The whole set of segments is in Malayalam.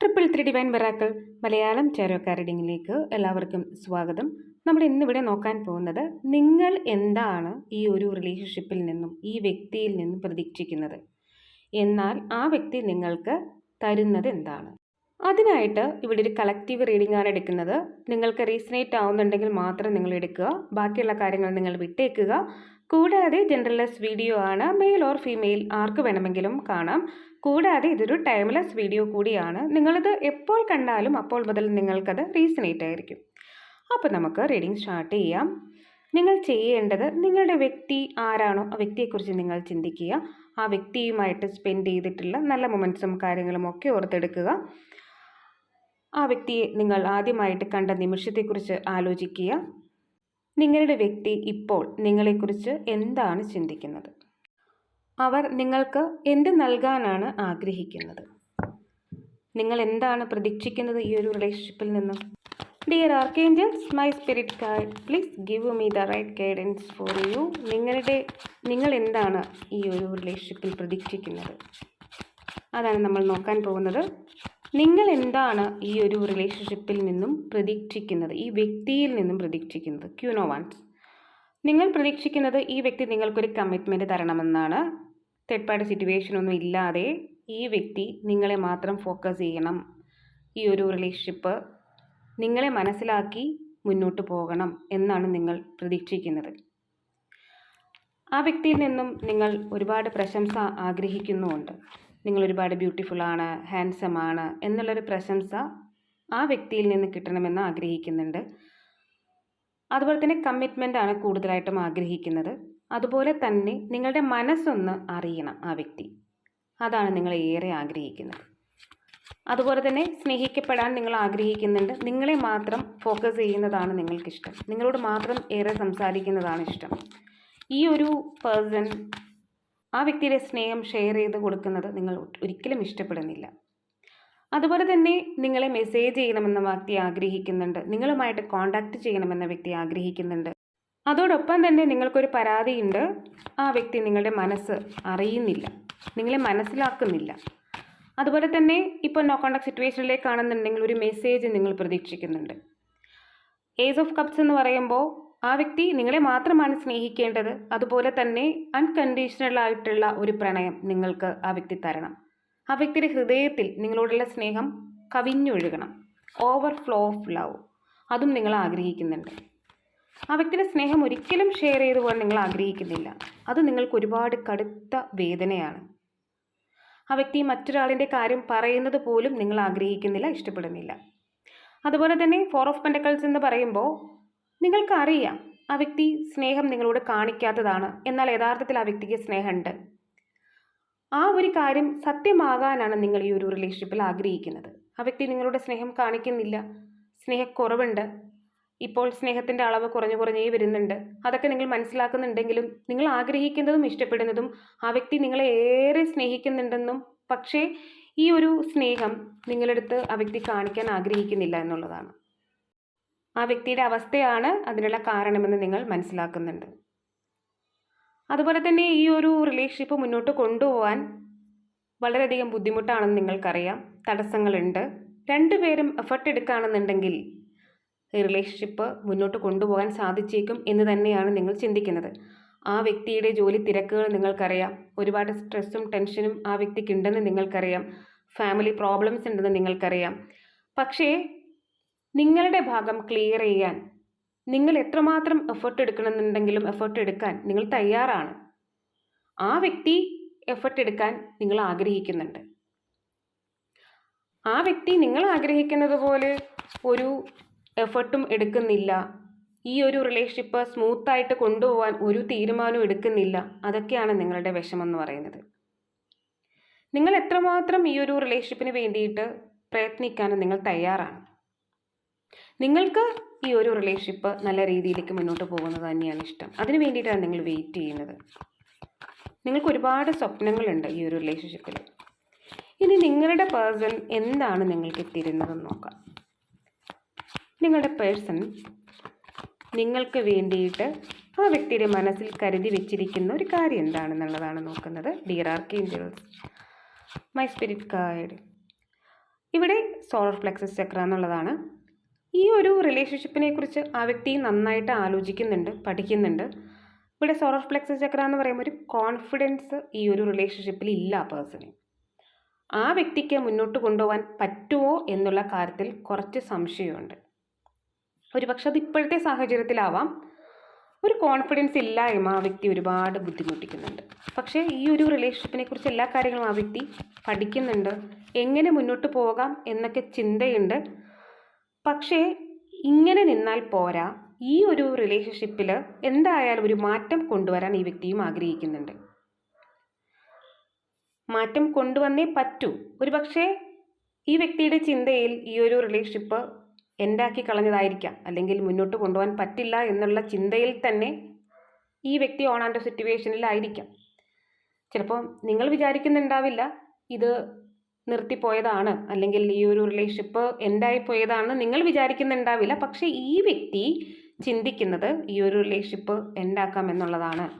ട്രിപ്പിൾ ത്രീ ഡിവൈൻ വെറാക്കൾ മലയാളം ചേരോക്കാർ റീഡിങ്ങിലേക്ക് എല്ലാവർക്കും സ്വാഗതം. നമ്മൾ ഇന്നിവിടെ നോക്കാൻ പോകുന്നത് നിങ്ങൾ എന്താണ് ഈ ഒരു റിലേഷൻഷിപ്പിൽ നിന്നും ഈ വ്യക്തിയിൽ നിന്നും പ്രതീക്ഷിക്കുന്നത്? എന്നാൽ ആ വ്യക്തി നിങ്ങൾക്ക് തരുന്നത് എന്താണ്? അതിനായിട്ട് ഇവിടെ ഒരു കളക്റ്റീവ് റീഡിംഗ് ആണ് എടുക്കുന്നത്. നിങ്ങൾക്ക് റീസണേറ്റ് ആവുന്നുണ്ടെങ്കിൽ മാത്രം നിങ്ങൾ എടുക്കുക. ബാക്കിയുള്ള കാര്യങ്ങൾ നിങ്ങൾ വിട്ടേക്കുക. കൂടാതെ ജനറലസ് വീഡിയോ ആണ് മെയിൽ ഓർ ഫീമെയിൽ ആർക്ക് വേണമെങ്കിലും കാണാം. കൂടാതെ ഇതൊരു ടൈംലെസ് വീഡിയോ കൂടിയാണ്. നിങ്ങളിത് എപ്പോൾ കണ്ടാലും അപ്പോൾ മുതൽ നിങ്ങൾക്കത് റീസണേറ്റ് ആയിരിക്കും. അപ്പോൾ നമുക്ക് റീഡിംഗ് സ്റ്റാർട്ട് ചെയ്യാം. നിങ്ങൾ ചെയ്യേണ്ടത് നിങ്ങളുടെ വ്യക്തി ആരാണോ ആ വ്യക്തിയെക്കുറിച്ച് നിങ്ങൾ ചിന്തിക്കുക. ആ വ്യക്തിയുമായിട്ട് സ്പെൻഡ് ചെയ്തിട്ടുള്ള നല്ല മൊമെന്റ്സും കാര്യങ്ങളും ഒക്കെ ഓർത്തെടുക്കുക. ആ വ്യക്തിയെ നിങ്ങൾ ആദ്യമായിട്ട് കണ്ട നിമിഷത്തെക്കുറിച്ച് ആലോചിക്കുക. നിങ്ങളുടെ വ്യക്തി ഇപ്പോൾ നിങ്ങളെക്കുറിച്ച് എന്താണ് ചിന്തിക്കുന്നത്? അവർ നിങ്ങൾക്ക് എന്ത് നൽകാനാണ് ആഗ്രഹിക്കുന്നത്? നിങ്ങൾ എന്താണ് പ്രതീക്ഷിക്കുന്നത് ഈ ഒരു റിലേഷൻഷിപ്പിൽ നിന്നും? Dear archangels my spirit guide please give me the right guidance for you നിങ്ങളുടെ നിങ്ങൾ എന്താണ് ഈ ഒരു റിലേഷൻഷിപ്പിൽ പ്രതീക്ഷിക്കുന്നത്? അതാണ് നമ്മൾ നോക്കാൻ പോകുന്നത്. നിങ്ങൾ എന്താണ് ഈ ഒരു റിലേഷൻഷിപ്പിൽ നിന്നും പ്രതീക്ഷിക്കുന്നത്? ഈ വ്യക്തിയിൽ നിന്നും പ്രതീക്ഷിക്കുന്നത്. ക്യൂനോ വൺസ് നിങ്ങൾ പ്രതീക്ഷിക്കുന്നത് ഈ വ്യക്തി നിങ്ങൾക്കൊരു കമ്മിറ്റ്മെന്റ് തരണമെന്നാണ്. പാർട്ടി സിറ്റുവേഷൻ ഒന്നും ഇല്ലാതെ ഈ വ്യക്തി നിങ്ങളെ മാത്രം ഫോക്കസ് ചെയ്യണം. ഈ ഒരു റിലേഷൻഷിപ്പ് നിങ്ങളെ മനസ്സിലാക്കി മുന്നോട്ട് പോകണം എന്നാണ് നിങ്ങൾ പ്രതീക്ഷിക്കുന്നത്. ആ വ്യക്തിയിൽ നിന്നും നിങ്ങൾ ഒരുപാട് പ്രശംസ ആഗ്രഹിക്കുന്നുമുണ്ട്. നിങ്ങൾ ഒരുപാട് ബ്യൂട്ടിഫുൾ ആണ് ഹാൻസം ആണ് എന്നുള്ളൊരു പ്രശംസ ആ വ്യക്തിയിൽ നിന്ന് കിട്ടണമെന്ന് ആഗ്രഹിക്കുന്നുണ്ട്. അതുപോലെ തന്നെ കമ്മിറ്റ്മെന്റ് ആണ് കൂടുതലായിട്ടും ആഗ്രഹിക്കുന്നത്. അതുപോലെ തന്നെ നിങ്ങളുടെ മനസ്സൊന്ന് അറിയണം ആ വ്യക്തി. അതാണ് നിങ്ങൾ ഏറെ ആഗ്രഹിക്കുന്നത്. അതുപോലെ തന്നെ സ്നേഹിക്കപ്പെടാൻ നിങ്ങൾ ആഗ്രഹിക്കുന്നുണ്ട്. നിങ്ങളെ മാത്രം ഫോക്കസ് ചെയ്യുന്നതാണ് നിങ്ങൾക്കിഷ്ടം. നിങ്ങളോട് മാത്രം ഏറെ സംസാരിക്കുന്നതാണ് ഇഷ്ടം. ഈ ഒരു പേഴ്സൺ ആ വ്യക്തിയുടെ സ്നേഹം ഷെയർ ചെയ്ത് കൊടുക്കുന്നത് നിങ്ങൾ ഒരിക്കലും ഇഷ്ടപ്പെടുന്നില്ല. അതുപോലെ തന്നെ നിങ്ങളെ മെസ്സേജ് ചെയ്യണമെന്ന വ്യക്തി ആഗ്രഹിക്കുന്നുണ്ട്. നിങ്ങളുമായിട്ട് കോണ്ടാക്ട് ചെയ്യണമെന്ന വ്യക്തി ആഗ്രഹിക്കുന്നുണ്ട്. അതോടൊപ്പം തന്നെ നിങ്ങൾക്കൊരു പരാതിയുണ്ട്. ആ വ്യക്തി നിങ്ങളുടെ മനസ്സ് അറിയുന്നില്ല. നിങ്ങളെ മനസ്സിലാക്കുന്നില്ല. അതുപോലെ തന്നെ ഇപ്പോൾ നോ കോണ്ടാക്ട് സിറ്റുവേഷനിലേക്കാണെന്നുണ്ടെങ്കിൽ ഒരു മെസ്സേജ് നിങ്ങൾ പ്രതീക്ഷിക്കുന്നുണ്ട്. ഏസ് ഓഫ് കപ്സ് എന്ന് പറയുമ്പോൾ ആ വ്യക്തി നിങ്ങളെ മാത്രമാണ് സ്നേഹിക്കേണ്ടത്. അതുപോലെ തന്നെ അൺകണ്ടീഷണൽ ആയിട്ടുള്ള ഒരു പ്രണയം നിങ്ങൾക്ക് ആ വ്യക്തി തരണം. ആ വ്യക്തിയുടെ ഹൃദയത്തിൽ നിങ്ങളോടുള്ള സ്നേഹം കവിഞ്ഞൊഴുകണം. ഓവർഫ്ലോ ഓഫ് ലവ് അതും നിങ്ങൾ ആഗ്രഹിക്കുന്നുണ്ട്. ആ വ്യക്തിയുടെ സ്നേഹം ഒരിക്കലും ഷെയർ ചെയ്തു പോകാൻ നിങ്ങൾ ആഗ്രഹിക്കുന്നില്ല. അത് നിങ്ങൾക്ക് ഒരുപാട് കടുത്ത വേദനയാണ്. ആ വ്യക്തി മറ്റൊരാളിന്റെ കാര്യം പറയുന്നത് പോലും നിങ്ങൾ ആഗ്രഹിക്കുന്നില്ല ഇഷ്ടപ്പെടുന്നില്ല. അതുപോലെ തന്നെ ഫോർ ഓഫ് പെൻഡക്കൾസ് എന്ന് പറയുമ്പോൾ നിങ്ങൾക്കറിയാം ആ വ്യക്തി സ്നേഹം നിങ്ങളോട് കാണിക്കാത്തതാണ്. എന്നാൽ യഥാർത്ഥത്തിൽ ആ വ്യക്തിക്ക് സ്നേഹമുണ്ട്. ആ ഒരു കാര്യം സത്യമാകാനാണ് നിങ്ങൾ ഈ ഒരു റിലേഷൻഷിപ്പിൽ ആഗ്രഹിക്കുന്നത്. ആ വ്യക്തി നിങ്ങളുടെ സ്നേഹം കാണിക്കുന്നില്ല. സ്നേഹക്കുറവുണ്ട്. ഇപ്പോൾ സ്നേഹത്തിന്റെ അളവ് കുറഞ്ഞു കുറഞ്ഞേ വരുന്നുണ്ട്. അതൊക്കെ നിങ്ങൾ മനസ്സിലാക്കുന്നുണ്ടെങ്കിലും നിങ്ങൾ ആഗ്രഹിക്കുന്നതും ഇഷ്ടപ്പെടുന്നതും ആ വ്യക്തി നിങ്ങളെ ഏറെ സ്നേഹിക്കുന്നുണ്ടെന്നും പക്ഷേ ഈ ഒരു സ്നേഹം നിങ്ങളെടുത്ത് ആ വ്യക്തി കാണിക്കാൻ ആഗ്രഹിക്കുന്നില്ല എന്നുള്ളതാണ്. ആ വ്യക്തിയുടെ അവസ്ഥയാണ് അതിനുള്ള കാരണമെന്ന് നിങ്ങൾ മനസ്സിലാക്കുന്നുണ്ട്. അതുപോലെ തന്നെ ഈ ഒരു റിലേഷൻഷിപ്പ് മുന്നോട്ട് കൊണ്ടുപോകാൻ വളരെയധികം ബുദ്ധിമുട്ടാണെന്ന് നിങ്ങൾക്കറിയാം. തടസ്സങ്ങളുണ്ട്. രണ്ടുപേരും എഫർട്ട് എടുക്കുകയാണെന്നുണ്ടെങ്കിൽ റിലേഷൻഷിപ്പ് മുന്നോട്ട് കൊണ്ടുപോകാൻ സാധിച്ചേക്കും എന്ന് തന്നെയാണ് നിങ്ങൾ ചിന്തിക്കുന്നത്. ആ വ്യക്തിയുടെ ജോലി തിരക്കുകൾ നിങ്ങൾക്കറിയാം. ഒരുപാട് സ്ട്രെസ്സും ടെൻഷനും ആ വ്യക്തിക്ക് ഉണ്ടെന്ന് നിങ്ങൾക്കറിയാം. ഫാമിലി പ്രോബ്ലംസ് ഉണ്ടെന്ന് നിങ്ങൾക്കറിയാം. പക്ഷേ നിങ്ങളുടെ ഭാഗം ക്ലിയർ ചെയ്യാൻ നിങ്ങൾ എത്രമാത്രം എഫേർട്ട് എടുക്കണമെന്നുണ്ടെങ്കിലും എഫേർട്ട് എടുക്കാൻ നിങ്ങൾ തയ്യാറാണ്. ആ വ്യക്തി എഫേർട്ട് എടുക്കാൻ നിങ്ങൾ ആഗ്രഹിക്കുന്നുണ്ട്. ആ വ്യക്തി നിങ്ങൾ ആഗ്രഹിക്കുന്നത് പോലെ ഒരു എഫർട്ടും എടുക്കുന്നില്ല. ഈ ഒരു റിലേഷൻഷിപ്പ് സ്മൂത്തായിട്ട് കൊണ്ടുപോകാൻ ഒരു തീരുമാനവും എടുക്കുന്നില്ല. അതൊക്കെയാണ് നിങ്ങളുടെ വിഷമം എന്ന് പറയുന്നത്. നിങ്ങൾ എത്രമാത്രം ഈ ഒരു റിലേഷൻഷിപ്പിന് വേണ്ടിയിട്ട് പ്രയത്നിക്കാനും നിങ്ങൾ തയ്യാറാണ്? നിങ്ങൾക്ക് ഈ ഒരു റിലേഷൻഷിപ്പ് നല്ല രീതിയിലേക്ക് മുന്നോട്ട് പോകുന്നത് തന്നെയാണ് ഇഷ്ടം. അതിന് വേണ്ടിയിട്ടാണ് നിങ്ങൾ വെയിറ്റ് ചെയ്യുന്നത്. നിങ്ങൾക്ക് ഒരുപാട് സ്വപ്നങ്ങളുണ്ട് ഈ ഒരു റിലേഷൻഷിപ്പിൽ ഇനി നിങ്ങളുടെ പേഴ്സൺ എന്താണ് നിങ്ങൾക്ക് തരുന്നതെന്ന് നോക്കാം. നിങ്ങളുടെ പേഴ്സൺ നിങ്ങൾക്ക് വേണ്ടിയിട്ട് ആ വ്യക്തിയുടെ മനസ്സിൽ കരുതി വെച്ചിരിക്കുന്ന ഒരു കാര്യം എന്താണെന്നുള്ളതാണ് നോക്കുന്നത്. Dear archangels my spirit guide ഇവിടെ സോളർ ഫ്ലെക്സസ് ചക്ര എന്നുള്ളതാണ്. ഈ ഒരു റിലേഷൻഷിപ്പിനെ കുറിച്ച് ആ വ്യക്തി നന്നായിട്ട് ആലോചിക്കുന്നുണ്ട് പഠിക്കുന്നുണ്ട്. ഇവിടെ സോളർ ഫ്ലെക്സസ് ചക്ര എന്ന് പറയുമ്പോൾ ഒരു കോൺഫിഡൻസ് ഈ ഒരു റിലേഷൻഷിപ്പിൽ ഇല്ല ആ പേഴ്സണ് ആ വ്യക്തിക്ക് മുന്നോട്ട് കൊണ്ടുപോകാൻ പറ്റുമോ എന്നുള്ള കാര്യത്തിൽ കുറച്ച് സംശയമുണ്ട്. ഒരുപക്ഷെ അത് ഇപ്പോഴത്തെ സാഹചര്യത്തിലാവാം. ഒരു കോൺഫിഡൻസ് ഇല്ലായ്മ ആ വ്യക്തി ഒരുപാട് ബുദ്ധിമുട്ടിക്കുന്നുണ്ട്. പക്ഷേ ഈ ഒരു റിലേഷൻഷിപ്പിനെ കുറിച്ച് എല്ലാ കാര്യങ്ങളും ആ വ്യക്തി പഠിക്കുന്നുണ്ട്. എങ്ങനെ മുന്നോട്ട് പോകാം എന്നൊക്കെ ചിന്തയുണ്ട്. പക്ഷേ ഇങ്ങനെ നിന്നാൽ പോരാ. ഈ ഒരു റിലേഷൻഷിപ്പിൽ എന്തായാലും ഒരു മാറ്റം കൊണ്ടുവരാൻ ഈ വ്യക്തിയും ആഗ്രഹിക്കുന്നുണ്ട്. മാറ്റം കൊണ്ടുവന്നേ പറ്റൂ. ഒരു പക്ഷേ ഈ വ്യക്തിയുടെ ചിന്തയിൽ ഈ ഒരു റിലേഷൻഷിപ്പ് എൻഡാക്കി കളഞ്ഞതായിരിക്കാം. അല്ലെങ്കിൽ മുന്നോട്ട് കൊണ്ടുപോകാൻ പറ്റില്ല എന്നുള്ള ചിന്തയിൽ തന്നെ ഈ വ്യക്തി ആൻഡ് സിറ്റുവേഷനിലായിരിക്കാം. ചിലപ്പോൾ നിങ്ങൾ വിചാരിക്കുന്നുണ്ടാവില്ല ഇത് നിർത്തിപ്പോയതാണ്. അല്ലെങ്കിൽ ഈ ഒരു റിലേഷൻഷിപ്പ് എൻഡായി പോയതാണ് നിങ്ങൾ വിചാരിക്കുന്നുണ്ടാവില്ല. പക്ഷേ ഈ വ്യക്തി ചിന്തിക്കുന്നത് ഈ ഒരു റിലേഷൻഷിപ്പ് എൻഡാക്കാം എന്നുള്ളതാണ്.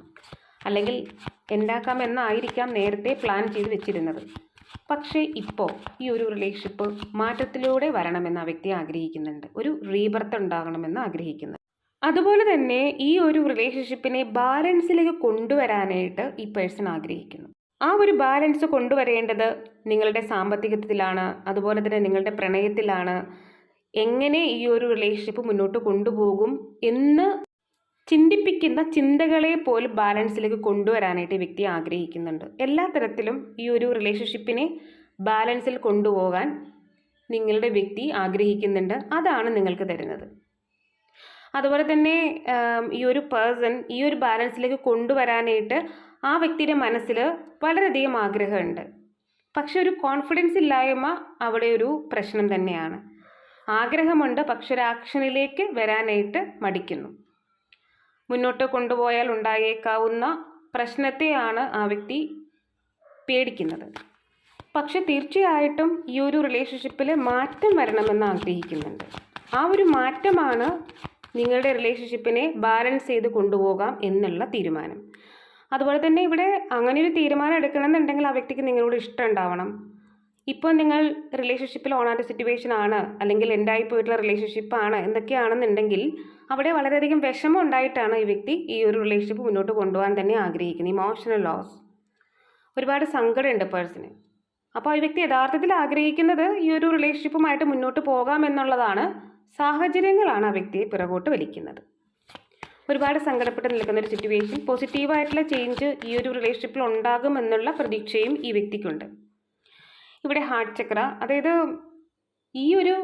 അല്ലെങ്കിൽ എൻഡാക്കാം എന്നായിരിക്കാം നേരത്തെ പ്ലാൻ ചെയ്ത് വെച്ചിരുന്നത്. പക്ഷേ ഇപ്പോൾ ഈ ഒരു റിലേഷൻഷിപ്പ് മാറ്റത്തിലൂടെ വരണമെന്ന് ആ വ്യക്തി ആഗ്രഹിക്കുന്നുണ്ട്. ഒരു റീബർത്ത് ഉണ്ടാകണമെന്ന് ആഗ്രഹിക്കുന്നു. അതുപോലെ തന്നെ ഈ ഒരു റിലേഷൻഷിപ്പിനെ ബാലൻസിലേക്ക് കൊണ്ടുവരാനായിട്ട് ഈ പേഴ്സൺ ആഗ്രഹിക്കുന്നു. ആ ഒരു ബാലൻസ് കൊണ്ടുവരേണ്ടത് നിങ്ങളുടെ സാമ്പത്തികത്തിലാണ് അതുപോലെ തന്നെ നിങ്ങളുടെ പ്രണയത്തിലാണ്. എങ്ങനെ ഈ ഒരു റിലേഷൻഷിപ്പ് മുന്നോട്ട് കൊണ്ടുപോകും എന്ന് ചിന്തിപ്പിക്കുന്ന ചിന്തകളെ പോലും ബാലൻസിലേക്ക് കൊണ്ടുവരാനായിട്ട് വ്യക്തി ആഗ്രഹിക്കുന്നുണ്ട്. എല്ലാ തരത്തിലും ഈ ഒരു റിലേഷൻഷിപ്പിനെ ബാലൻസിൽ കൊണ്ടുപോകാൻ നിങ്ങളുടെ വ്യക്തി ആഗ്രഹിക്കുന്നുണ്ട്. അതാണ് നിങ്ങൾക്ക് തരുന്നത്. അതുപോലെ തന്നെ ഈ ഒരു പേഴ്സൺ ഈ ഒരു ബാലൻസിലേക്ക് കൊണ്ടുവരാനായിട്ട് ആ വ്യക്തിയുടെ മനസ്സിൽ വളരെയധികം ആഗ്രഹമുണ്ട്. പക്ഷെ ഒരു കോൺഫിഡൻസ് ഇല്ലായ്മ അവിടെ ഒരു പ്രശ്നം തന്നെയാണ്. ആഗ്രഹമുണ്ട് പക്ഷെ ഒരു ആക്ഷനിലേക്ക് വരാനായിട്ട് മടിക്കുന്നു. മുന്നോട്ട് കൊണ്ടുപോയാൽ ഉണ്ടായേക്കാവുന്ന പ്രശ്നത്തെയാണ് ആ വ്യക്തി പേടിക്കുന്നത്. പക്ഷെ തീർച്ചയായിട്ടും ഈ ഒരു റിലേഷൻഷിപ്പിൽ മാറ്റം വരണമെന്ന് ആഗ്രഹിക്കുന്നുണ്ട്. ആ ഒരു മാറ്റമാണ് നിങ്ങളുടെ റിലേഷൻഷിപ്പിനെ ബാലൻസ് ചെയ്ത് കൊണ്ടുപോകാം എന്നുള്ള തീരുമാനം. അതുപോലെ തന്നെ ഇവിടെ അങ്ങനെ ഒരു തീരുമാനം എടുക്കണമെന്നുണ്ടെങ്കിൽ ആ വ്യക്തിക്ക് നിങ്ങളോട് ഇഷ്ടം ഉണ്ടാവണം. ഇപ്പോൾ നിങ്ങൾ റിലേഷൻഷിപ്പിൽ ഓണാത്ത സിറ്റുവേഷൻ ആണ് അല്ലെങ്കിൽ എൻഡായി പോയിട്ടുള്ള റിലേഷൻഷിപ്പാണ് എന്തൊക്കെയാണെന്നുണ്ടെങ്കിൽ അവിടെ വളരെയധികം വിഷമം ഉണ്ടായിട്ടാണ് ഈ വ്യക്തി ഈ ഒരു റിലേഷൻഷിപ്പ് മുന്നോട്ട് കൊണ്ടുപോകാൻ തന്നെ ആഗ്രഹിക്കുന്നത് ഇമോഷണൽ ലോസ് ഒരുപാട് സങ്കടമുണ്ട് പേഴ്സണ് അപ്പോൾ ഈ വ്യക്തി യഥാർത്ഥത്തിൽ ആഗ്രഹിക്കുന്നത് ഈ ഒരു റിലേഷൻഷിപ്പുമായിട്ട് മുന്നോട്ട് പോകാം എന്നുള്ളതാണ്. സാഹചര്യങ്ങളാണ് ആ വ്യക്തിയെ പിറകോട്ട് വലിക്കുന്നത്. ഒരുപാട് സങ്കടപ്പെട്ട് നിൽക്കുന്ന ഒരു സിറ്റുവേഷൻ പോസിറ്റീവായിട്ടുള്ള ചേഞ്ച് ഈ ഒരു റിലേഷൻഷിപ്പിൽ ഉണ്ടാകുമെന്നുള്ള പ്രതീക്ഷയും ഈ വ്യക്തിക്കുണ്ട്. ഇവിടെ ഹാർട്ട് ചക്ര അതായത് ഈ ഒരു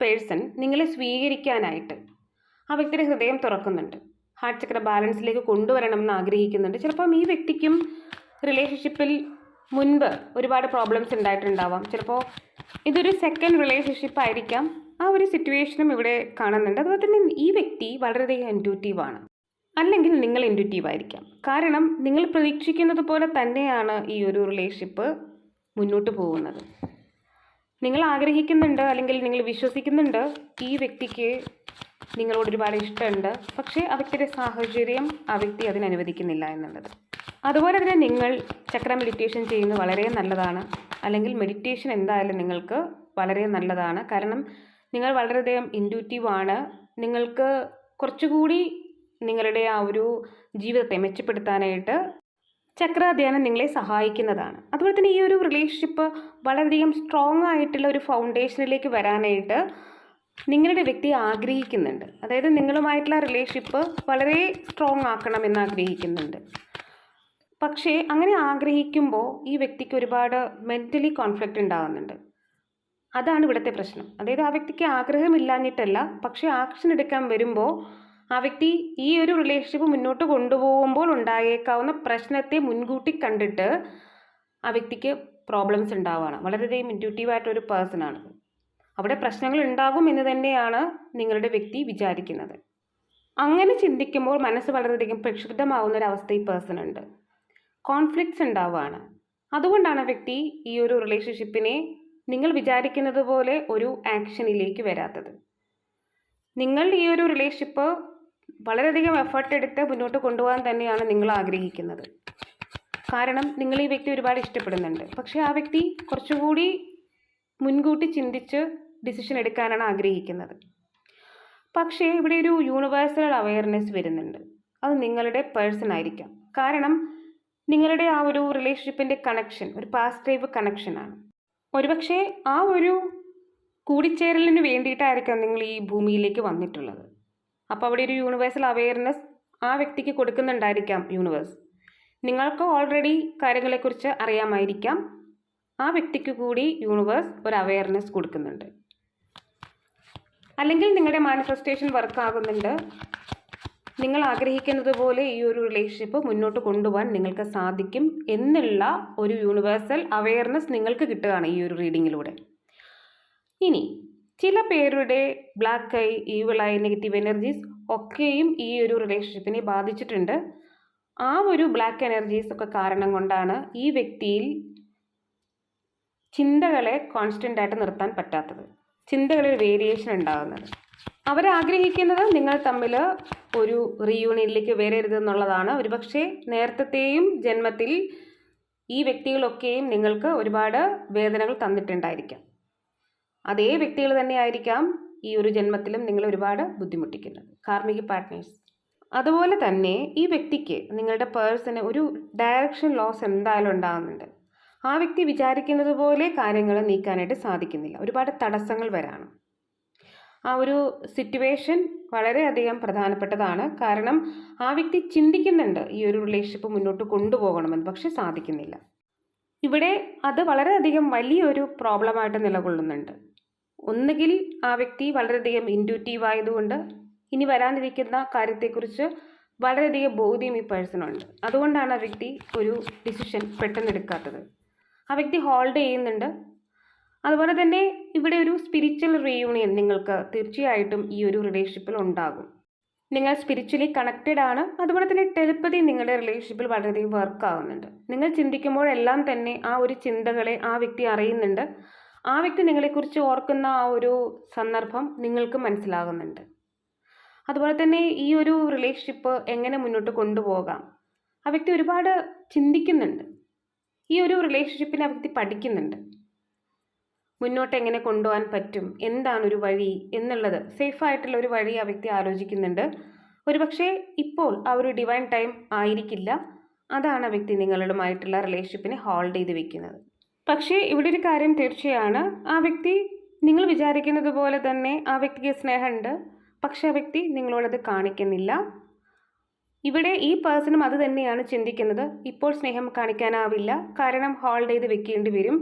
പേഴ്സൺ നിങ്ങളെ സ്വീകരിക്കാനായിട്ട് ആ വ്യക്തിയുടെ ഹൃദയം തുറക്കുന്നുണ്ട്. ഹാർട്ട് ചക്ര ബാലൻസിലേക്ക് കൊണ്ടുവരണം എന്ന് ആഗ്രഹിക്കുന്നുണ്ട്. ചിലപ്പം ഈ വ്യക്തിക്കും റിലേഷൻഷിപ്പിൽ മുൻപ് ഒരുപാട് പ്രോബ്ലംസ് ഉണ്ടായിട്ടുണ്ടാവാം. ചിലപ്പോൾ ഇതൊരു സെക്കൻഡ് റിലേഷൻഷിപ്പ് ആയിരിക്കാം. ആ ഒരു സിറ്റുവേഷനും ഇവിടെ കാണുന്നുണ്ട്. അതുപോലെ തന്നെ ഈ വ്യക്തി വളരെയധികം ഇന്റൂറ്റീവാണ് അല്ലെങ്കിൽ നിങ്ങൾ ഇന്റൂറ്റീവ് ആയിരിക്കാം. കാരണം നിങ്ങൾ പ്രതീക്ഷിക്കുന്നത് പോലെ തന്നെയാണ് ഈ ഒരു റിലേഷൻഷിപ്പ് മുന്നോട്ട് പോകുന്നത്. നിങ്ങൾ ആഗ്രഹിക്കുന്നുണ്ട് അല്ലെങ്കിൽ നിങ്ങൾ വിശ്വസിക്കുന്നുണ്ട് ഈ വ്യക്തിക്ക് നിങ്ങളോട് ഒരുപാട് ഇഷ്ടമുണ്ട്. പക്ഷേ ആ വ്യക്തിയുടെ സാഹചര്യം ആ വ്യക്തി അതിനനുവദിക്കുന്നില്ല എന്നുള്ളത്. അതുപോലെ തന്നെ നിങ്ങൾ ചക്ര മെഡിറ്റേഷൻ ചെയ്യുന്നത് വളരെ നല്ലതാണ്. അല്ലെങ്കിൽ മെഡിറ്റേഷൻ എന്തായാലും നിങ്ങൾക്ക് വളരെ നല്ലതാണ്. കാരണം നിങ്ങൾ വളരെയധികം ആണ്. നിങ്ങൾക്ക് കുറച്ചുകൂടി നിങ്ങളുടെ ആ ഒരു ജീവിതത്തെ മെച്ചപ്പെടുത്താനായിട്ട് ചക്രാധ്യാനം നിങ്ങളെ സഹായിക്കുന്നതാണ്. അതുപോലെ തന്നെ ഈ ഒരു റിലേഷൻഷിപ്പ് വളരെയധികം സ്ട്രോങ് ആയിട്ടുള്ള ഒരു ഫൗണ്ടേഷനിലേക്ക് വരാനായിട്ട് നിങ്ങളുടെ വ്യക്തി ആഗ്രഹിക്കുന്നുണ്ട്. അതായത് നിങ്ങളുമായിട്ടുള്ള റിലേഷൻഷിപ്പ് വളരെ സ്ട്രോങ് ആക്കണമെന്ന് ആഗ്രഹിക്കുന്നുണ്ട്. പക്ഷേ അങ്ങനെ ആഗ്രഹിക്കുമ്പോൾ ഈ വ്യക്തിക്ക് ഒരുപാട് മെന്റലി കോൺഫ്ലിക്റ്റ് ഉണ്ടാകുന്നുണ്ട് അതാണ് ഇവിടുത്തെ പ്രശ്നം. അതായത് ആ വ്യക്തിക്ക് ആഗ്രഹമില്ലാഞ്ഞിട്ടല്ല പക്ഷേ ആക്ഷൻ എടുക്കാൻ വരുമ്പോൾ ആ വ്യക്തി ഈ ഒരു റിലേഷൻഷിപ്പ് മുന്നോട്ട് കൊണ്ടുപോകുമ്പോൾ ഉണ്ടായേക്കാവുന്ന പ്രശ്നത്തെ മുൻകൂട്ടി കണ്ടിട്ട് ആ വ്യക്തിക്ക് പ്രോബ്ലംസ് ഉണ്ടാവുകയാണ്. വളരെയധികം ഇന്റ്യൂട്ടീവായിട്ടൊരു പേഴ്സൺ ആണ്. അവിടെ പ്രശ്നങ്ങൾ ഉണ്ടാകും എന്ന് തന്നെയാണ് നിങ്ങളുടെ വ്യക്തി വിചാരിക്കുന്നത്. അങ്ങനെ ചിന്തിക്കുമ്പോൾ മനസ്സ് വളരെയധികം പ്രക്ഷുബ്ധമാവുന്ന ഒരു അവസ്ഥ ഈ പേഴ്സൺ ഉണ്ട്. കോൺഫ്ലിക്ട്സ് ഉണ്ടാവുകയാണ് അതുകൊണ്ടാണ് വ്യക്തി ഈ ഒരു റിലേഷൻഷിപ്പിനെ നിങ്ങൾ വിചാരിക്കുന്നത് പോലെ ഒരു ആക്ഷനിലേക്ക് വരാത്തത്. നിങ്ങൾ ഈ ഒരു റിലേഷൻഷിപ്പ് വളരെയധികം എഫേർട്ട് എടുത്ത് മുന്നോട്ട് കൊണ്ടുപോകാൻ തന്നെയാണ് നിങ്ങൾ ആഗ്രഹിക്കുന്നത്. കാരണം നിങ്ങൾ ഈ വ്യക്തി ഒരുപാട് ഇഷ്ടപ്പെടുന്നുണ്ട്. പക്ഷേ ആ വ്യക്തി കുറച്ചുകൂടി മുൻകൂട്ടി ചിന്തിച്ച് ഡിസിഷൻ എടുക്കാനാണ് ആഗ്രഹിക്കുന്നത്. പക്ഷേ ഇവിടെ ഒരു യൂണിവേഴ്സൽ അവയർനെസ് വരുന്നുണ്ട്. അത് നിങ്ങളുടെ പേഴ്സൺ ആയിരിക്കാം. കാരണം നിങ്ങളുടെ ആ ഒരു റിലേഷൻഷിപ്പിന്റെ കണക്ഷൻ ഒരു പാസ്റ്റ് ലൈഫ് കണക്ഷനാണ് ഒരുപക്ഷെ ആ ഒരു കൂടിച്ചേരലിന് വേണ്ടിയിട്ടായിരിക്കാം നിങ്ങൾ ഈ ഭൂമിയിലേക്ക് വന്നിട്ടുള്ളത്. അപ്പോൾ അവിടെ ഒരു യൂണിവേഴ്സൽ അവയർനെസ് ആ വ്യക്തിക്ക് കൊടുക്കുന്നുണ്ടായിരിക്കാം യൂണിവേഴ്സ് നിങ്ങൾക്ക് ഓൾറെഡി കാര്യങ്ങളെക്കുറിച്ച് അറിയാമായിരിക്കാം. ആ വ്യക്തിക്ക് കൂടി യൂണിവേഴ്സ് ഒരു അവയർനെസ് കൊടുക്കുന്നുണ്ട്. അല്ലെങ്കിൽ നിങ്ങളുടെ മാനിഫെസ്റ്റേഷൻ വർക്ക് ആകുന്നുണ്ട്. നിങ്ങൾ ആഗ്രഹിക്കുന്നത് പോലെ ഈ ഒരു റിലേഷൻഷിപ്പ് മുന്നോട്ട് കൊണ്ടുപോകാൻ നിങ്ങൾക്ക് സാധിക്കും എന്നുള്ള ഒരു യൂണിവേഴ്സൽ അവയർനെസ് നിങ്ങൾക്ക് കിട്ടുകയാണ് ഈ ഒരു റീഡിങ്ങിലൂടെ ഇനി ചില പേരുടെ ബ്ലാക്ക് ഐ ഈവിളായി നെഗറ്റീവ് എനർജീസ് ഒക്കെയും ഈ ഒരു റിലേഷൻഷിപ്പിനെ ബാധിച്ചിട്ടുണ്ട്. ആ ഒരു ബ്ലാക്ക് എനർജീസ് ഒക്കെ കാരണം കൊണ്ടാണ് ഈ വ്യക്തിയിൽ ചിന്തകളെ കോൺസ്റ്റന്റ് ആയിട്ട് നിർത്താൻ പറ്റാത്തത്. ചിന്തകളിൽ വേരിയേഷൻ ഉണ്ടാകുന്നത്. അവരാഗ്രഹിക്കുന്നത് നിങ്ങൾ തമ്മിൽ ഒരു റീയൂണിയനിലേക്ക് വരരുത് എന്നുള്ളതാണ് ഒരുപക്ഷെ നേരത്തെയും ജന്മത്തിൽ ഈ വ്യക്തികളൊക്കെയും നിങ്ങൾക്ക് ഒരുപാട് വേദനകൾ തന്നിട്ടുണ്ടായിരിക്കാം. അതേ വ്യക്തികൾ തന്നെയായിരിക്കാം ഈ ഒരു ജന്മത്തിലും നിങ്ങൾ ഒരുപാട് ബുദ്ധിമുട്ടിക്കുന്നത്. കാർമിക പാർട്ട്നേഴ്സ് അതുപോലെ തന്നെ ഈ വ്യക്തിക്ക് നിങ്ങളുടെ പേഴ്സണ് ഒരു ഡയറക്ഷൻ ലോസ് എന്തായാലും ഉണ്ടാകുന്നുണ്ട്. ആ വ്യക്തി വിചാരിക്കുന്നത് പോലെ കാര്യങ്ങൾ നീക്കാനായിട്ട് സാധിക്കുന്നില്ല. ഒരുപാട് തടസ്സങ്ങൾ വരാണ്. ആ ഒരു സിറ്റുവേഷൻ വളരെയധികം പ്രധാനപ്പെട്ടതാണ്. കാരണം ആ വ്യക്തി ചിന്തിക്കുന്നുണ്ട് ഈ ഒരു റിലേഷൻഷിപ്പ് മുന്നോട്ട് കൊണ്ടുപോകണമെന്ന്. പക്ഷെ സാധിക്കുന്നില്ല. ഇവിടെ അത് വളരെയധികം വലിയൊരു പ്രോബ്ലമായിട്ട് നിലകൊള്ളുന്നുണ്ട്. ഒന്നുകിൽ ആ വ്യക്തി വളരെയധികം ഇൻഡ്യൂറ്റീവ് ആയതുകൊണ്ട് ഇനി വരാനിരിക്കുന്ന കാര്യത്തെക്കുറിച്ച് വളരെയധികം ബോധ്യം ഈ പേഴ്സണുണ്ട് അതുകൊണ്ടാണ് ആ വ്യക്തി ഒരു ഡിസിഷൻ പെട്ടെന്ന് എടുക്കാത്തത്. ആ വ്യക്തി ഹോൾഡ് ചെയ്യുന്നുണ്ട്. അതുപോലെ തന്നെ ഇവിടെ ഒരു സ്പിരിച്വൽ റീയൂണിയൻ നിങ്ങൾക്ക് തീർച്ചയായിട്ടും ഈ ഒരു റിലേഷൻഷിപ്പിൽ ഉണ്ടാകും. നിങ്ങൾ സ്പിരിച്വലി കണക്റ്റഡ് ആണ്. അതുപോലെ തന്നെ ടെലിപ്പതി നിങ്ങളുടെ റിലേഷൻഷിപ്പിൽ വളരെയധികം വർക്ക് ആവുന്നുണ്ട്. നിങ്ങൾ ചിന്തിക്കുമ്പോഴെല്ലാം തന്നെ ആ ഒരു ചിന്തകളെ ആ വ്യക്തി അറിയുന്നുണ്ട്. ആ വ്യക്തി നിങ്ങളെക്കുറിച്ച് ഓർക്കുന്ന ആ ഒരു സന്ദർഭം നിങ്ങൾക്ക് മനസ്സിലാകുന്നുണ്ട്. അതുപോലെ തന്നെ ഈ ഒരു റിലേഷൻഷിപ്പ് എങ്ങനെ മുന്നോട്ട് കൊണ്ടുപോകാം? ആ വ്യക്തി ഒരുപാട് ചിന്തിക്കുന്നുണ്ട്. ഈ ഒരു റിലേഷൻഷിപ്പിനെ വ്യക്തി പഠിക്കുന്നുണ്ട്. മുന്നോട്ട് എങ്ങനെ കൊണ്ടുപോകാൻ പറ്റും? എന്താണ് ഒരു വഴി എന്നുള്ളത് സേഫായിട്ടുള്ള ഒരു വഴി ആ വ്യക്തി ആലോചിക്കുന്നുണ്ട്. ഒരുപക്ഷെ ഇപ്പോൾ ആ ഒരു ഡിവൈൻ ടൈം ആയിരിക്കില്ല. അതാണ് ആ വ്യക്തി നിങ്ങളുമായിട്ടുള്ള റിലേഷൻഷിപ്പിനെ ഹോൾഡ് ചെയ്ത് വെക്കുന്നത്. പക്ഷേ ഇവിടെ ഒരു കാര്യം തീർച്ചയാണ്. ആ വ്യക്തി നിങ്ങൾ വിചാരിക്കുന്നത് പോലെ തന്നെ ആ വ്യക്തിക്ക് സ്നേഹമുണ്ട്. പക്ഷേ ആ വ്യക്തി നിങ്ങളോടത് കാണിക്കുന്നില്ല. ഇവിടെ ഈ പേഴ്സണും അത് തന്നെയാണ് ചിന്തിക്കുന്നത്. ഇപ്പോൾ സ്നേഹം കാണിക്കാനാവില്ല. കാരണം ഹോൾഡ് ചെയ്ത് വെക്കേണ്ടി വരും.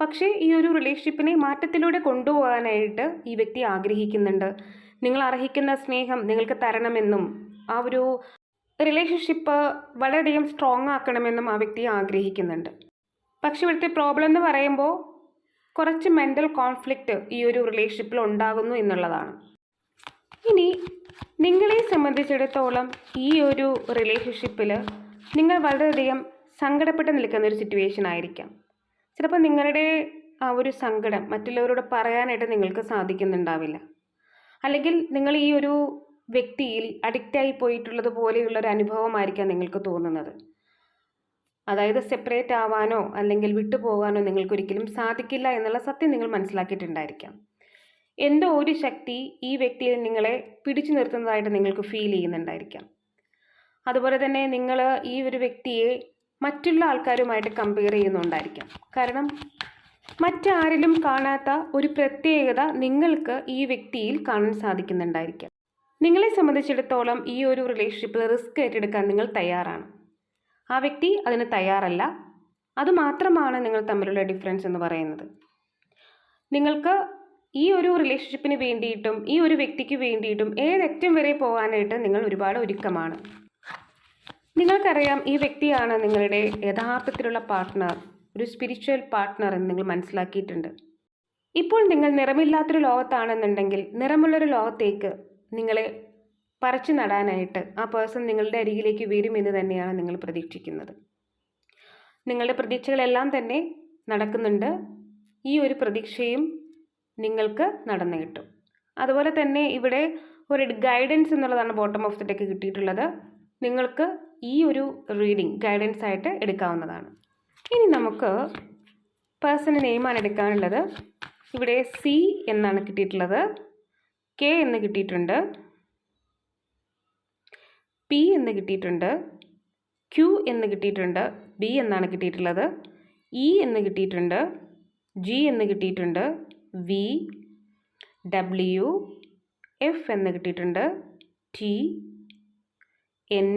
പക്ഷേ ഈ ഒരു റിലേഷൻഷിപ്പിനെ മാറ്റത്തിലൂടെ കൊണ്ടുപോകാനായിട്ട് ഈ വ്യക്തി ആഗ്രഹിക്കുന്നുണ്ട്. നിങ്ങൾ അർഹിക്കുന്ന സ്നേഹം നിങ്ങൾക്ക് തരണമെന്നും ആ ഒരു റിലേഷൻഷിപ്പ് വളരെയധികം സ്ട്രോങ് ആക്കണമെന്നും ആ വ്യക്തി ആഗ്രഹിക്കുന്നുണ്ട്. പക്ഷെ ഇവിടുത്തെ പ്രോബ്ലം എന്ന് പറയുമ്പോൾ കുറച്ച് മെന്റൽ കോൺഫ്ലിക്റ്റ് ഈ ഒരു റിലേഷൻഷിപ്പിൽ ഉണ്ടാകുന്നു എന്നുള്ളതാണ്. ഇനി നിങ്ങളെ സംബന്ധിച്ചിടത്തോളം ഈ ഒരു റിലേഷൻഷിപ്പിൽ നിങ്ങൾ വളരെയധികം സങ്കടപ്പെട്ട് നിൽക്കുന്ന ഒരു സിറ്റുവേഷൻ ആയിരിക്കാം. ചിലപ്പോൾ നിങ്ങളുടെ ആ ഒരു സങ്കടം മറ്റുള്ളവരോട് പറയാനായിട്ട് നിങ്ങൾക്ക് സാധിക്കുന്നുണ്ടാവില്ല. അല്ലെങ്കിൽ നിങ്ങൾ ഈ ഒരു വ്യക്തിയിൽ അഡിക്റ്റായി പോയിട്ടുള്ളത് പോലെയുള്ള ഒരു അനുഭവമായിരിക്കാം നിങ്ങൾക്ക് തോന്നുന്നത്. അതായത് സെപ്പറേറ്റ് ആവാനോ അല്ലെങ്കിൽ വിട്ടുപോകാനോ നിങ്ങൾക്കൊരിക്കലും സാധിക്കില്ല എന്നുള്ള സത്യം നിങ്ങൾ മനസ്സിലാക്കിയിട്ടുണ്ടായിരിക്കാം. എന്തോ ഒരു ശക്തി ഈ വ്യക്തിയിൽ നിങ്ങളെ പിടിച്ചു നിർത്തുന്നതായിട്ട് നിങ്ങൾക്ക് ഫീൽ ചെയ്യുന്നുണ്ടായിരിക്കാം. അതുപോലെ തന്നെ നിങ്ങൾ ഈ ഒരു വ്യക്തിയെ മറ്റുള്ള ആൾക്കാരുമായിട്ട് കമ്പയർ ചെയ്യുന്നുണ്ടായിരിക്കാം. കാരണം മറ്റാരിലും കാണാത്ത ഒരു പ്രത്യേകത നിങ്ങൾക്ക് ഈ വ്യക്തിയിൽ കാണാൻ സാധിക്കുന്നുണ്ടായിരിക്കാം. നിങ്ങളെ സംബന്ധിച്ചിടത്തോളം ഈ ഒരു റിലേഷൻഷിപ്പിൽ റിസ്ക് ഏറ്റെടുക്കാൻ നിങ്ങൾ തയ്യാറാണ്. ആ വ്യക്തി അതിന് തയ്യാറല്ല. അതുമാത്രമാണ് നിങ്ങൾ തമ്മിലുള്ള ഡിഫറൻസ് എന്ന് പറയുന്നത്. നിങ്ങൾക്ക് ഈ ഒരു റിലേഷൻഷിപ്പിന് വേണ്ടിയിട്ടും ഈ ഒരു വ്യക്തിക്ക് വേണ്ടിയിട്ടും ഏതറ്റം വരെ പോകാനായിട്ട് നിങ്ങൾ ഒരുപാട് ഒരുക്കമാണ്. നിങ്ങൾക്കറിയാം ഈ വ്യക്തിയാണ് നിങ്ങളുടെ യഥാർത്ഥത്തിലുള്ള പാർട്ട്ണർ ഒരു സ്പിരിച്വൽ പാർട്ട്ണർ എന്ന് നിങ്ങൾ മനസ്സിലാക്കിയിട്ടുണ്ട്. ഇപ്പോൾ നിങ്ങൾ നിറമില്ലാത്തൊരു ലോകത്താണെന്നുണ്ടെങ്കിൽ നിറമുള്ളൊരു ലോകത്തേക്ക് നിങ്ങളെ പറിച്ചു നടാനായിട്ട് ആ പേഴ്സൺ നിങ്ങളുടെ അരികിലേക്ക് വരുമെന്ന് തന്നെയാണ് നിങ്ങൾ പ്രതീക്ഷിക്കുന്നത്. നിങ്ങളുടെ പ്രതീക്ഷകളെല്ലാം തന്നെ നടക്കുന്നുണ്ട്. ഈ ഒരു പ്രതീക്ഷയും നിങ്ങൾക്ക് നടന്നു കിട്ടും. അതുപോലെ തന്നെ ഇവിടെ ഒരു ഗൈഡൻസ് എന്നുള്ളതാണ് ബോട്ടം ഓഫ് ദി ഡെക്ക് കിട്ടിയിട്ടുള്ളത്. നിങ്ങൾക്ക് ഈ ഒരു റീഡിംഗ് ഗൈഡൻസ് ആയിട്ട് എടുക്കാവുന്നതാണ്. ഇനി നമുക്ക് പേഴ്സണൽ നെയിമാണ് എടുക്കാനുള്ളത്. ഇവിടെ സി എന്നാണ് കിട്ടിയിട്ടുള്ളത്. കെ എന്ന് കിട്ടിയിട്ടുണ്ട്. പി എന്ന് കിട്ടിയിട്ടുണ്ട്. ക്യു എന്ന് കിട്ടിയിട്ടുണ്ട്. ബി എന്നാണ് കിട്ടിയിട്ടുള്ളത്. ഇ എന്ന് കിട്ടിയിട്ടുണ്ട്. ജി എന്ന് കിട്ടിയിട്ടുണ്ട്. വി ഡബ്ല്യു എഫ് എന്ന് കിട്ടിയിട്ടുണ്ട്. ടി എൻ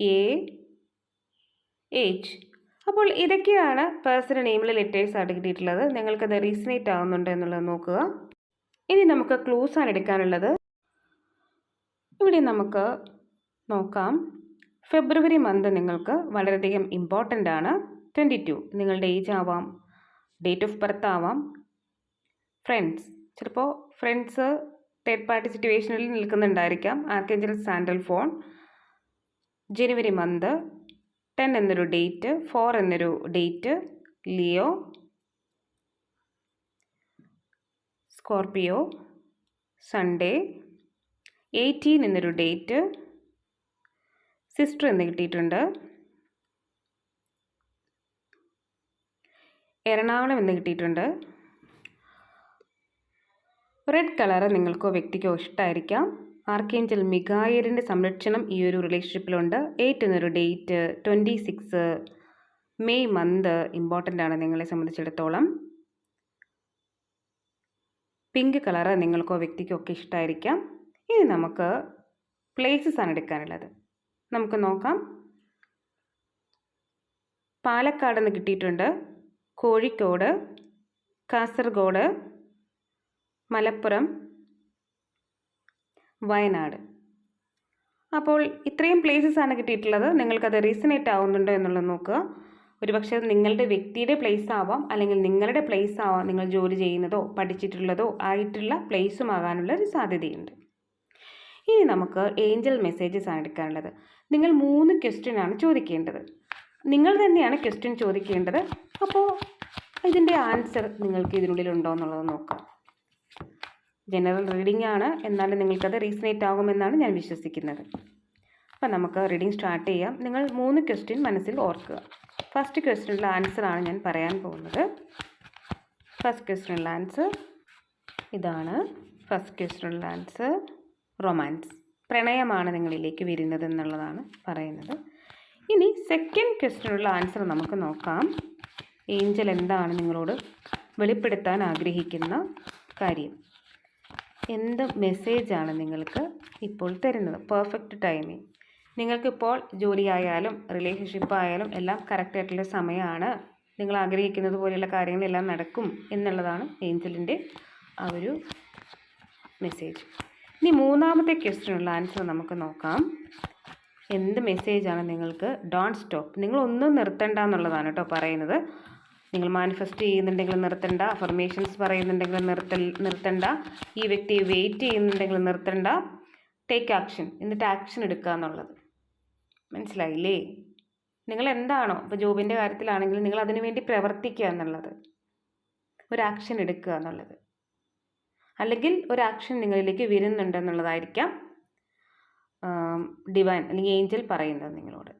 എ എച്ച് അപ്പോൾ ഇതൊക്കെയാണ് പേഴ്സണൽ നെയിമിൽ ലെറ്റേഴ്സ് ആയിട്ട് കിട്ടിയിട്ടുള്ളത്. നിങ്ങൾക്കത് റീസണേറ്റ് ആവുന്നുണ്ട് എന്നുള്ളത് നോക്കുക. ഇനി നമുക്ക് ക്ലൂസ് ആണ് എടുക്കാനുള്ളത്. ഇവിടെ നമുക്ക് നോക്കാം. ഫെബ്രുവരി മന്ത് നിങ്ങൾക്ക് വളരെയധികം ഇമ്പോർട്ടന്റ് ആണ്. ട്വന്റി ടു നിങ്ങളുടെ ഏജ് ആവാം. ഡേറ്റ് ഓഫ് ബർത്ത് ആവാം. ഫ്രണ്ട്സ്. ചിലപ്പോൾ ഫ്രണ്ട്സ് തേർഡ് പാർട്ടി സിറ്റുവേഷനിൽ നിൽക്കുന്നുണ്ടായിരിക്കാം. Archangel Sandalphon January month ten എന്നൊരു ഡേറ്റ് ഫോർ എന്നൊരു date Leo Scorpio Sunday eighteen എന്നൊരു ഡേറ്റ് സിസ്റ്റർ എന്ന് കിട്ടിയിട്ടുണ്ട്. എറണാകുളം എന്ന് കിട്ടിയിട്ടുണ്ട്. റെഡ് കളറ് നിങ്ങൾക്കോ വ്യക്തിക്കോ ഇഷ്ടമായിരിക്കാം ആർക്കേഞ്ചൽ മിഗായറിന്റെ സംരക്ഷണം ഈ ഒരു റിലേഷൻഷിപ്പിലുണ്ട് എയ്റ്റ് എന്നൊരു date twenty six May month important ആണ് നിങ്ങളെ സംബന്ധിച്ചിടത്തോളം. പിങ്ക് കളറ് നിങ്ങൾക്കോ വ്യക്തിക്കോ ഒക്കെ ഇഷ്ടമായിരിക്കാം ഇനി നമുക്ക് പ്ലേസസ് ആണ് എടുക്കാനുള്ളത്. നമുക്ക് നോക്കാം. പാലക്കാട് നിന്ന് കിട്ടിയിട്ടുണ്ട്. കോഴിക്കോട് കാസർഗോഡ് മലപ്പുറം വയനാട്. അപ്പോൾ ഇത്രയും പ്ലേസസ് ആണ് കിട്ടിയിട്ടുള്ളത്. നിങ്ങൾക്കത് റീസണേറ്റ് ആവുന്നുണ്ടോ എന്നുള്ളത് നോക്കുക. ഒരുപക്ഷെ നിങ്ങളുടെ വ്യക്തിയുടെ പ്ലേസ് ആവാം അല്ലെങ്കിൽ നിങ്ങളുടെ പ്ലേസ് ആവാം നിങ്ങൾ ജോലി ചെയ്യുന്നതോ പഠിച്ചിട്ടുള്ളതോ ആയിട്ടുള്ള പ്ലേസും ആകാനുള്ള ഒരു സാധ്യതയുണ്ട്. ഇനി നമുക്ക് ഏഞ്ചൽ മെസ്സേജസ് ആണ് എടുക്കാനുള്ളത്. നിങ്ങൾ മൂന്ന് ക്വസ്റ്റ്യൻ ആണ് ചോദിക്കേണ്ടത്. നിങ്ങൾ തന്നെയാണ് ക്വസ്റ്റ്യൻ ചോദിക്കേണ്ടത്. അപ്പോൾ ഇതിന്റെ ആൻസർ നിങ്ങൾക്ക് ഇതിനുള്ളിൽ ഉണ്ടോ എന്നുള്ളത് നോക്കാം. ജനറൽ റീഡിംഗ് ആണ്. എന്നാലും നിങ്ങൾക്കത് റീസണേറ്റ് ആകുമെന്നാണ് ഞാൻ വിശ്വസിക്കുന്നത്. അപ്പം നമുക്ക് റീഡിംഗ് സ്റ്റാർട്ട് ചെയ്യാം. നിങ്ങൾ മൂന്ന് ക്വസ്റ്റ്യൻ മനസ്സിൽ ഓർക്കുക. ഫസ്റ്റ് ക്വസ്റ്റ്യനുള്ള ആൻസറാണ് ഞാൻ പറയാൻ പോകുന്നത്. ഫസ്റ്റ് ക്വസ്റ്റ്യനുള്ള ആൻസർ ഇതാണ് ഫസ്റ്റ് ക്വസ്റ്റ്യനുള്ള ആൻസർ റൊമാൻസ് പ്രണയമാണ് നിങ്ങളിലേക്ക് വരുന്നത് എന്നുള്ളതാണ് പറയുന്നത്. ഇനി സെക്കൻഡ് ക്വസ്റ്റ്യനുള്ള ആൻസർ നമുക്ക് നോക്കാം. ഏഞ്ചൽ എന്താണ് നിങ്ങളോട് വെളിപ്പെടുത്താൻ ആഗ്രഹിക്കുന്ന കാര്യം? എന്ത് മെസ്സേജാണ് നിങ്ങൾക്ക് ഇപ്പോൾ തരുന്നത്? പെർഫെക്റ്റ് ടൈമിങ് നിങ്ങൾക്കിപ്പോൾ ജോലി ആയാലും റിലേഷൻഷിപ്പ് ആയാലും എല്ലാം കറക്റ്റായിട്ടുള്ള സമയമാണ്. നിങ്ങൾ ആഗ്രഹിക്കുന്നത് പോലെയുള്ള കാര്യങ്ങളെല്ലാം നടക്കും എന്നുള്ളതാണ് ഏഞ്ചലിന്റെ ആ ഒരു മെസ്സേജ് ഇനി മൂന്നാമത്തെ ക്വസ്റ്റിനുള്ള ആൻസർ നമുക്ക് നോക്കാം. എന്ത് മെസ്സേജാണ് നിങ്ങൾക്ക്? ഡോൺ സ്റ്റോപ്പ് നിങ്ങളൊന്നും നിർത്തണ്ട എന്നുള്ളതാണ് കേട്ടോ പറയുന്നത്. നിങ്ങൾ മാനിഫെസ്റ്റ് ചെയ്യുന്നുണ്ടെങ്കിൽ നിർത്തണ്ട അഫർമേഷൻസ് പറയുന്നുണ്ടെങ്കിൽ നിർത്തൽ നിർത്തണ്ട ഈ വ്യക്തിയെ വെയിറ്റ് ചെയ്യുന്നുണ്ടെങ്കിൽ നിർത്തണ്ട. ടേക്ക് ആക്ഷൻ എന്നിട്ട് ആക്ഷൻ എടുക്കുക എന്നുള്ളത്. മനസ്സിലായില്ലേ? നിങ്ങൾ എന്താണോ ഇപ്പോൾ ജോബിന്റെ കാര്യത്തിലാണെങ്കിൽ നിങ്ങൾ അതിനു വേണ്ടി പ്രവർത്തിക്കുക എന്നുള്ളത്. ഒരു ആക്ഷൻ എടുക്കുക എന്നുള്ളത്. അല്ലെങ്കിൽ ഒരു ആക്ഷൻ നിങ്ങളിലേക്ക് വരുന്നുണ്ടെന്നുള്ളതായിരിക്കാം ഡിവൈൻ അല്ലെങ്കിൽ ഏഞ്ചൽ പറയുന്നത് നിങ്ങളോട്.